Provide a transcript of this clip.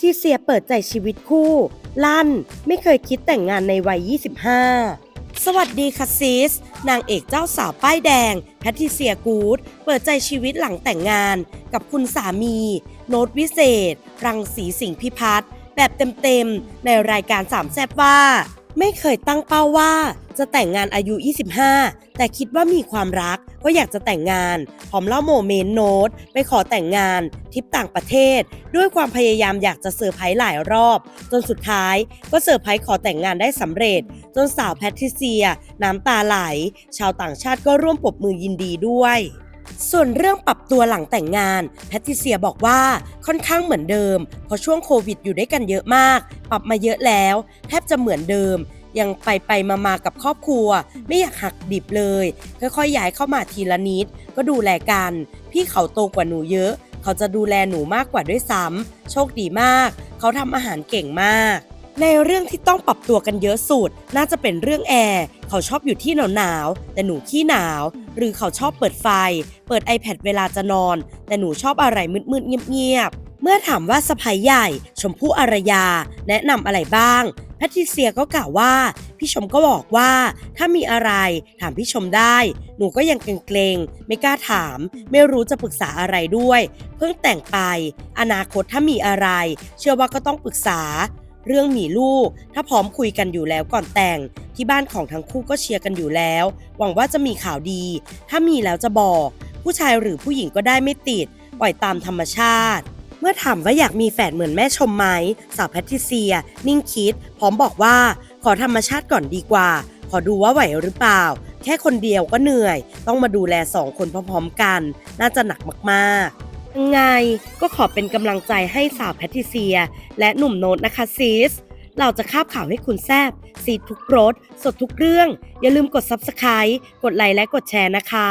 ทริเซียเปิดใจชีวิตคู่ ลั่น ไม่เคยคิดแต่งงานในวัย 25 สวัสดีค่ะซิส นางเอกเจ้าสาวป้ายแดง แพทริเซียกูด เปิดใจชีวิตหลังแต่งงาน กับคุณสามี โน้ตวิเศษ รังสีสิงห์พิพัฒน์แบบเต็มๆ ในรายการสามแซบว่า ไม่เคยตั้งเป้าว่าจะแต่งงานอายุ 25 แต่คิดว่ามีความรักก็อยากจะแต่งงานพร้อมเล่าโมเมนต์โน้ตไปขอแต่งงานทริปต่างประเทศ ด้วยความพยายามอยากจะเซอร์ไพรส์หลายรอบ จนสุดท้ายก็เซอร์ไพรส์ขอแต่งงานได้สำเร็จ จนสาวแพทริเซีย น้ำตาไหล ชาวต่างชาติก็ร่วมปรบมือยินดีด้วย ส่วนเรื่องปรับตัวหลังแต่งงานแพทริเซียบอกว่าค่อนข้างเหมือนเดิม เพราะช่วงโควิดอยู่ด้วยกันเยอะมาก ปรับมาเยอะแล้ว แทบจะเหมือนเดิม ยังไปไปมามากับครอบครัว ไม่อยากหักดิบเลย ค่อยๆย้ายเข้ามาทีละนิด ก็ดูแลกัน พี่เขาโตกว่าหนูเยอะ เขาจะดูแลหนูมากกว่าด้วยซ้ำโชคดีมาก เขาทำอาหารเก่งมากในเรื่องที่ต้องปรับตัวกันเยอะสุด น่าจะเป็นเรื่องแอร์ เขาชอบอยู่ที่หนาวๆแต่หนูขี้หนาว หรือเขาชอบเปิดไฟ เปิด iPad เวลาจะนอน แต่หนูชอบอะไรมืดๆเงียบๆ เมื่อถามว่าสะพายใหญ่ ชมพู่อารยา แนะนำอะไรบ้าง แพทริเซียก็กล่าวว่า พี่ชมก็บอกว่า ถ้ามีอะไรถามพี่ชมได้ หนูก็ยังเกรงๆ ไม่กล้าถาม ไม่รู้จะปรึกษาอะไรด้วย เพิ่งแต่งไป อนาคตถ้ามีอะไร เชื่อว่าก็ต้องปรึกษา เรื่องมีลูก ถ้าพร้อมคุยกันอยู่แล้วก่อนแต่ง ที่บ้านของทั้งคู่ก็เชียร์กันอยู่แล้ว หวังว่าจะมีข่าวดี ถ้ามีแล้วจะบอก ผู้ชายหรือผู้หญิงก็ได้ไม่ติด ปล่อยตามธรรมชาติ เมื่อถามว่าอยากมีแฝดเหมือนแม่ชมไหม สาวแพทริเซีย นิ่งคิด พร้อมบอกว่า ขอธรรมชาติก่อนดีกว่า ขอดูว่าไหวหรือเปล่า แค่คนเดียวก็เหนื่อย ต้องมาดูแลสองคนพร้อมๆกัน น่าจะหนักมากๆ ยังไงก็ขอเป็นกำลังใจให้สาวแพทริเซีย และหนุ่มโน้ตนะคะซิสเราจะคาบข่าวให้คุณแซบซีทุกรสสดทุกเรื่อง อย่าลืมกด Subscribe กดไลค์และกดแชร์นะคะ